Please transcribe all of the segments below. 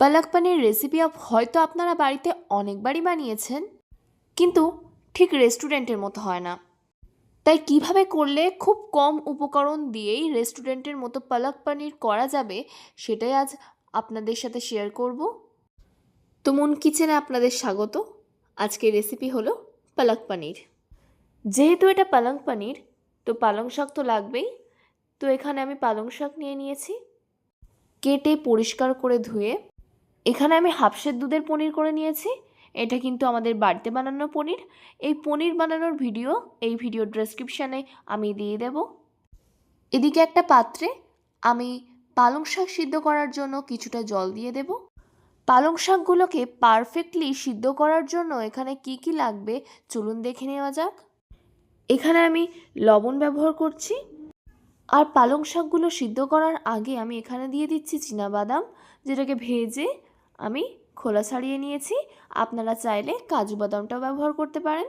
পালক পানির recipe up হয়তো আপনারা বাড়িতে অনেকবারই বানিয়েছেন, কিন্তু ঠিক রেস্টুরেন্টের মতো হয় না। তাই কীভাবে করলে খুব কম উপকরণ দিয়েই রেস্টুরেন্টের মতো পালক পানির করা যাবে, সেটাই আজ আপনাদের সাথে শেয়ার করব। তো মন কিচেনে আপনাদের স্বাগত। আজকের রেসিপি হলো পালক পানির। যেহেতু এটা পালং পানির, তো পালং শাক তো লাগবেই। তো এখানে আমি পালং শাক নিয়ে নিয়েছি। কেটে পরিষ্কার করে ধুয়ে এখানে আমি হাফসের দুধের পনির করে নিয়েছি। এটা কিন্তু আমাদের বাড়িতে বানানো পনির। এই পনির বানানোর ভিডিও এই ভিডিও ডেসক্রিপশানে আমি দিয়ে দেব। এদিকে একটা পাত্রে আমি পালং শাক সিদ্ধ করার জন্য কিছুটা জল দিয়ে দেব। পালং শাকগুলোকে পারফেক্টলি সিদ্ধ করার জন্য এখানে কি কি লাগবে চলুন দেখে নেওয়া যাক। এখানে আমি লবণ ব্যবহার করছি। আর পালং শাকগুলো সিদ্ধ করার আগে আমি এখানে দিয়ে দিচ্ছি বাদাম, যেটাকে ভেজে আমি খোলা ছাড়িয়ে নিয়েছি। আপনারা চাইলে কাজু বাদামটাও ব্যবহার করতে পারেন।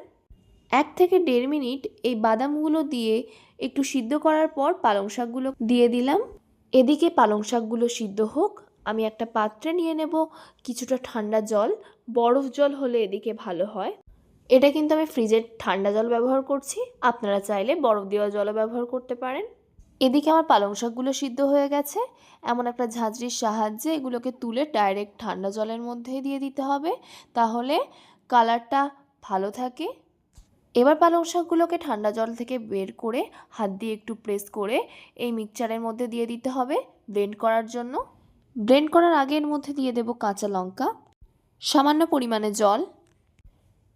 এক থেকে দেড় মিনিট এই বাদামগুলো দিয়ে একটু সিদ্ধ করার পর পালং শাকগুলো দিয়ে দিলাম। এদিকে পালং শাকগুলো সিদ্ধ হোক, আমি একটা পাত্রে নিয়ে নেব কিছুটা ঠান্ডা জল। বরফ জল হলে এদিকে ভালো হয়। এটা কিন্তু আমি ফ্রিজের ঠান্ডা জল ব্যবহার করছি। আপনারা চাইলে বরফ দেওয়া জলও ব্যবহার করতে পারেন। এদিকে আমার পালং শাকগুলো সিদ্ধ হয়ে গেছে। এমন একটা ঝাঁঝরির সাহায্যে এগুলোকে তুলে ডাইরেক্ট ঠান্ডা জলের মধ্যে দিয়ে দিতে হবে। তাহলে কালারটা ভালো থাকে। এবার পালং শাকগুলোকে ঠান্ডা জল থেকে বের করে হাত দিয়ে একটু প্রেস করে এই মিক্সচারের মধ্যে দিয়ে দিতে হবে ব্লেন্ড করার জন্য। ব্লেন্ড করার আগের মধ্যে দিয়ে দেব কাঁচা লঙ্কা। সামান্য পরিমাণে জল।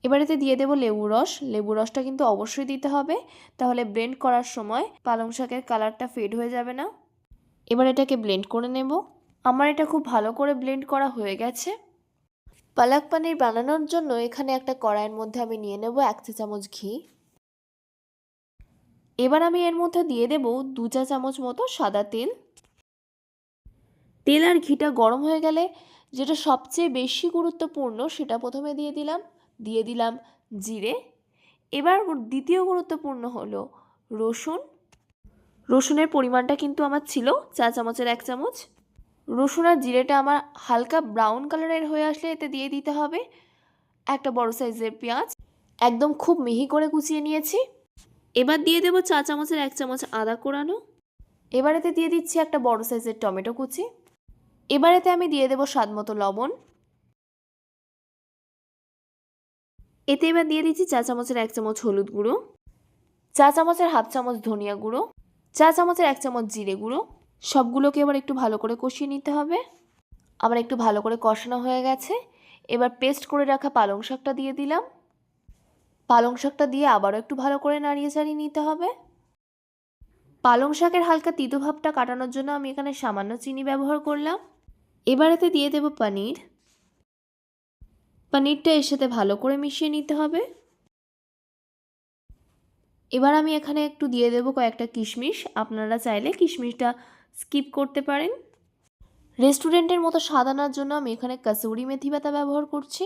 এবারেতে দিয়ে দেবো লেবু রস। লেবু রসটা কিন্তু অবশ্যই দিতে হবে। তাহলে ব্লেন্ড করার সময় পালং শাকের কালারটা ফেড হয়ে যাবে না। এবার এটাকে ব্লেন্ড করে নেব। আমার এটা খুব ভালো করে ব্লেন্ড করা হয়ে গেছে। পালাক পানির বানানোর জন্য এখানে একটা কড়াইয়ের মধ্যে আমি নিয়ে নেব এক চা চামচ ঘি। এবার আমি এর মধ্যে দিয়ে দেব দু চা চামচ মতো সাদা তেল। তেল আর ঘিটা গরম হয়ে গেলে যেটা সবচেয়ে বেশি গুরুত্বপূর্ণ সেটা প্রথমে দিয়ে দিলাম। দিয়ে দিলাম জিরে। এবার দ্বিতীয় গুরুত্বপূর্ণ হলো রসুন। রসুনের পরিমাণটা কিন্তু আমার ছিল চা চামচের এক চামচ। রসুন আর জিরেটা আমার হালকা ব্রাউন কালারের হয়ে আসলে এতে দিয়ে দিতে হবে। একটা বড় সাইজের পেঁয়াজ। একদম খুব মিহি করে কুচিয়ে নিয়েছি। এবার দিয়ে দেবো চা চামচের এক চামচ আদা কোরানো। এবার এতে দিয়ে দিচ্ছি একটা বড় সাইজের টমেটো কুচি। এবার এতে আমি দিয়ে দেবো স্বাদ মতো লবণ। এতে এবার দিয়ে দিচ্ছি চা চামচের এক চামচ হলুদ গুঁড়ো, চা চামচের হাফ চামচ ধনিয়া গুঁড়ো, চা চামচের এক চামচ জিরে গুঁড়ো। সবগুলোকে এবার একটু ভালো করে কষিয়ে নিতে হবে। আমার একটু ভালো করে কষানো হয়ে গেছে। এবার পেস্ট করে রাখা পালং শাকটা দিয়ে দিলাম। পালং শাকটা দিয়ে আবারও একটু ভালো করে নাড়িয়ে চাড়িয়ে নিতে হবে। পালং শাকের হালকা তিতো ভাবটা কাটানোর জন্য আমি এখানে সামান্য চিনি ব্যবহার করলাম। এবার এতে দিয়ে দেবো পনির। পনিরটা এর সাথে ভালো করে মিশিয়ে নিতে হবে। এবার আমি এখানে একটু দিয়ে দেবো কয়েকটা কিশমিশ। আপনারা চাইলে কিশমিশটা স্কিপ করতে পারেন। রেস্টুরেন্টের মতো স্বাদ আনার জন্য আমি এখানে কাসুরি মেথি পাতা ব্যবহার করছি।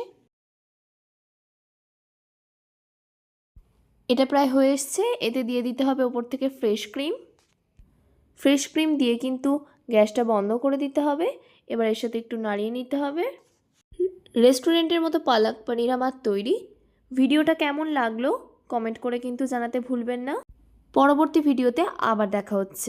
এটা প্রায় হয়ে এসছে। এতে দিয়ে দিতে হবে ওপর থেকে ফ্রেশ ক্রিম। ফ্রেশ ক্রিম দিয়ে কিন্তু গ্যাসটা বন্ধ করে দিতে হবে। এবার এর সাথে একটু নাড়িয়ে নিতে হবে। রেস্টুরেন্টের মতো পালাক পনির আমার তৈরি। ভিডিওটা কেমন লাগল? কমেন্ট করে কিন্তু জানাতে ভুলবেন না। পরবর্তী ভিডিওতে আবার দেখা হচ্ছে।